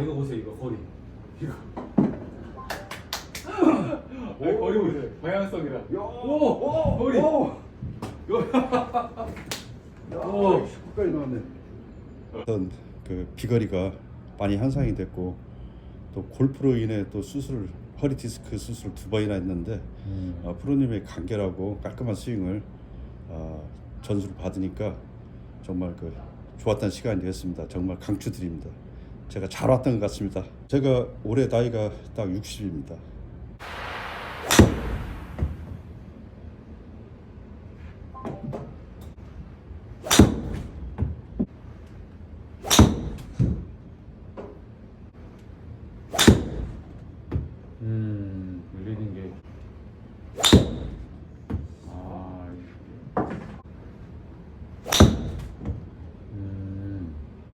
야 이거 보세요 이거 거리 이거 아니, 거리 보세요 방향성이랑 오! 거리 오! 야, 오. 19까지 나왔네. 어떤 그 비거리가 많이 향상이 됐고 또 골프로 인해 또 수술 허리 디스크 수술 두 번이나 했는데 어, 프로님의 간결하고 깔끔한 스윙을 어, 전수를 받으니까 정말 그 좋았던 시간이 되었습니다. 정말 강추드립니다. 제가 잘 왔던 것 같습니다. 제가 올해 나이가 딱 60입니다. 음, 밀리는 게.